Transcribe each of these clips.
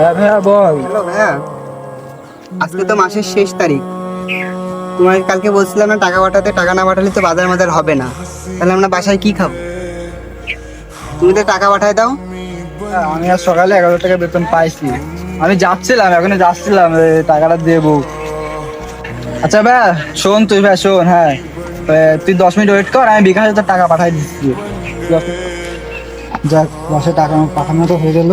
হ্যাঁ ভাইয়া বল। হ্যালো ভাইয়া আজকে তো মাসের শেষ তারিখ। তোমাকে কালকে বলছিলাম না টাকা পাঠাতে টাকা না পাঠালে তো বাজার মাজার হবে না। তাহলে আমরা বাসায় কি খাব? তুমি তো টাকা পাঠায় দাও। আমি আজ সকালে এগারো টাকা বেতন পাইছি। আমি যাচ্ছিলাম এখন যাচ্ছিলাম টাকাটা দেবো। আচ্ছা ভাইয়া শোন তুই ভাই শোন হ্যাঁ। তুই দশ মিনিট ওয়েট কর আমি বিকাশে তোর টাকা পাঠাই দিচ্ছি। যাক বাসে টাকা পাঠানো তো হয়ে গেল।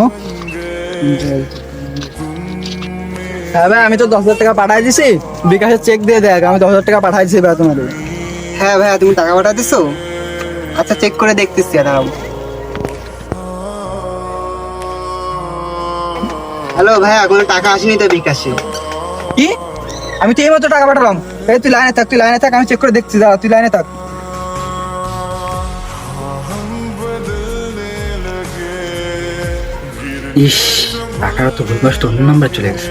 হ্যাঁ ভাই আমি তো দশ হাজার টাকা পাঠাই দিছি। বিকাশে চেক দিয়ে দেখ আমি দশ হাজার টাকা পাঠাই দিছি ভাই তোমাদের। হ্যাঁ ভাইয়া তুমি টাকা পাঠা দিছো? আচ্ছা চেক করে দেখতেছি দাঁড়াও। হ্যালো ভাইয়া কোনো টাকা আসেনি তো বিকাশে। কি? আমি তো এইমাত্র টাকা পাঠালাম। এই তুই লাইনে থাক তুই লাইনে থাক আমি চেক করে দেখছি দাঁড়া তুই লাইনে থাক। ইস টাকাটা তো ভুলবশত অন্য নাম্বার চলে গেছে।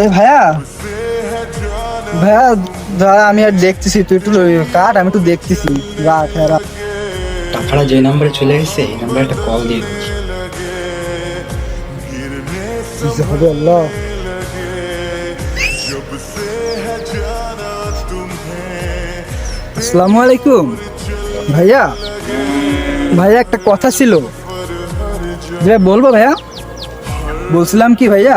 এ ভাইয়া ভাইয়া দাঁড়া আমি আর দেখতেছি তুই একটু কাট আমি একটু দেখতেছি। রাখ হ্যাঁ রাখ। টাকাটা যে নাম্বারে চলে গেছে এই নাম্বারে একটা কল দিয়ে দিচ্ছি। হবে আল্লাহ। আসসালামু আলাইকুম। ভাইয়া ভাইয়া একটা কথা ছিল। যে বলব ভাইয়া? বলছিলাম কি ভাইয়া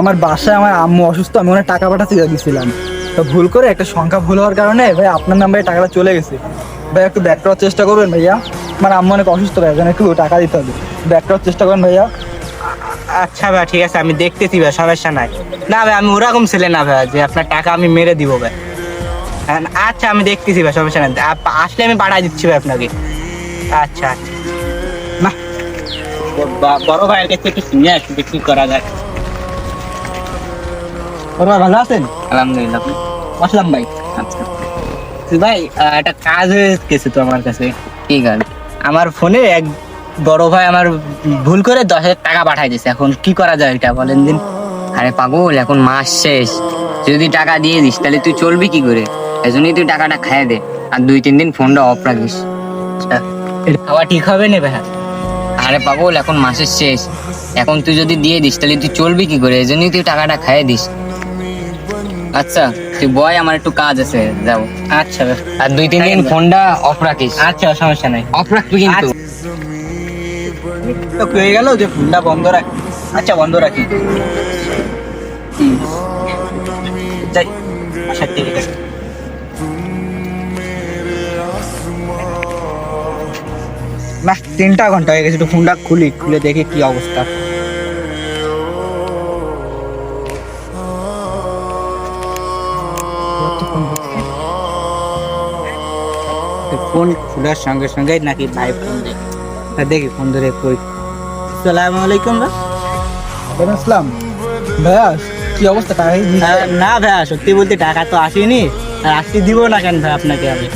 আমার বাসায় আমার আম্মু অসুস্থ, আমি ওনার টাকা পাঠাতে গেছিলাম তো ভুল করে একটা সংখ্যা ভুল হওয়ার কারণে ভাই আপনার নাম্বারে টাকাটা চলে গেছে। ভাই একটু ব্যাক করার চেষ্টা করবেন ভাইয়া। আমার আম্মু অনেক অসুস্থ ভাই এখানে একটু টাকা দিতে হবে। ব্যাক করার চেষ্টা করেন ভাইয়া। আচ্ছা ভাই ঠিক আছে, আমি দেখতেছি ভাই সমস্যা নাই। না ভাই আমি ওরকম ছেলে না ভাই যে আপনার টাকা আমি মেরে দিব ভাই আচ্ছা আমি দেখতেছি ভাই সমস্যা নাই। আসলে আমি পাঠাই দিচ্ছি ভাই আপনাকে। আচ্ছা আচ্ছা। বড় ভাইয়ের কাছে একটু শুনে আসি যে কি করা যায়। বড় ভাই ভালো আছেন? আলহামদুলিল্লাহ। আসলাম ভাই। আচ্ছা। ভাই একটা কাজ হয়ে গেছে তো আমার কাছে। ঠিক আছে আমার ফোনে এক বড় ভাই আমার ভুল করে দশ হাজার টাকা পাঠাই দিয়েছে। এখন কি করা যায় এটা বলেন দিন। আরে পাগল এখন মাস শেষ। যদি টাকা দিয়ে দিস তাহলে তুই চলবি কি করে? এজন্যই তুই টাকাটা খাইয়ে দে। আর দুই তিন দিন ফোনটা অফ রাখিস। আচ্ছা, খাওয়া ঠিক হবে না ভাই? আরে পাগল এখন মাসের শেষ। এখন তুই যদি দিয়ে দিস তাহলে তুই চলবি কি করে? এজন্যই তুই টাকাটা খাইয়ে দিস। আচ্ছা তুই বয় আমার একটু কাজ আছে। যাও। আচ্ছা আর দুই তিন দিন ফোনটা অফ রাখিস। আচ্ছা সমস্যা নাই। অফ রাখবি কিন্তু। তো হয়ে গেল যে ফোনটা বন্ধ রাখ। আচ্ছা বন্ধ রাখি। যাই আচ্ছা ঠিক আছে। তিনটা ঘণ্টা হয়ে গেছে একটু ফোনটা খুলি খুলে দেখি কি অবস্থা। ফোন খোলার সঙ্গে সঙ্গে নাকি ভাই ফোন তা দেখি ফোন ধরে কই। সালাম আলাইকুম ভাই। আসসালাম। ভাইয়া কি অবস্থা? না ভাই সত্যি বলতে টাকা তো আসেনি। আর আসতে দিব না কেন ভাই আপনাকে আমি?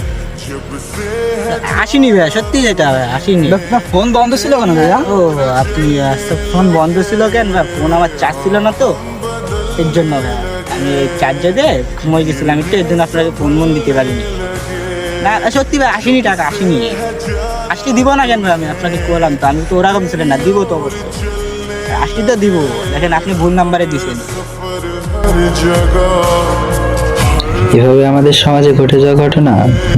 আসেনি ভাই সত্যি যেটা আসেনি। ফোন বন্ধ ছিল কেন ভাইয়া? ও আপনি আচ্ছা, ফোন বন্ধ ছিল কেন ভাই? ফোন আমার চার্জ ছিল না তো। এর জন্য ভাই আমি এই চার্জে দিয়ে গেছিলাম একটু এর জন্য আপনাকে ফোন মন দিতে পারিনি। না সত্যি ভাই আসেনি টাকা আসেনি। আসতে দিব না কেন ভাই আমি আপনাকে করলাম তো আমি তো ওরকম ছিলেন না দিব তো অবশ্যই। আসতে তো দিব। দেখেন আপনি ভুল নাম্বারে দিছেন। এভাবে আমাদের সমাজে ঘটে যাওয়া ঘটনা,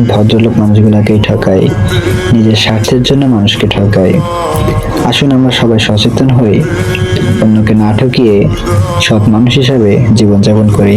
ভদ্রলোক মানুষগুলোকেই ঠকায়, নিজের স্বার্থের জন্য মানুষকে ঠকায়। আসুন আমরা সবাই সচেতন হই, অন্যকে না ঠকিয়ে সৎ মানুষ হিসাবে জীবনযাপন করি।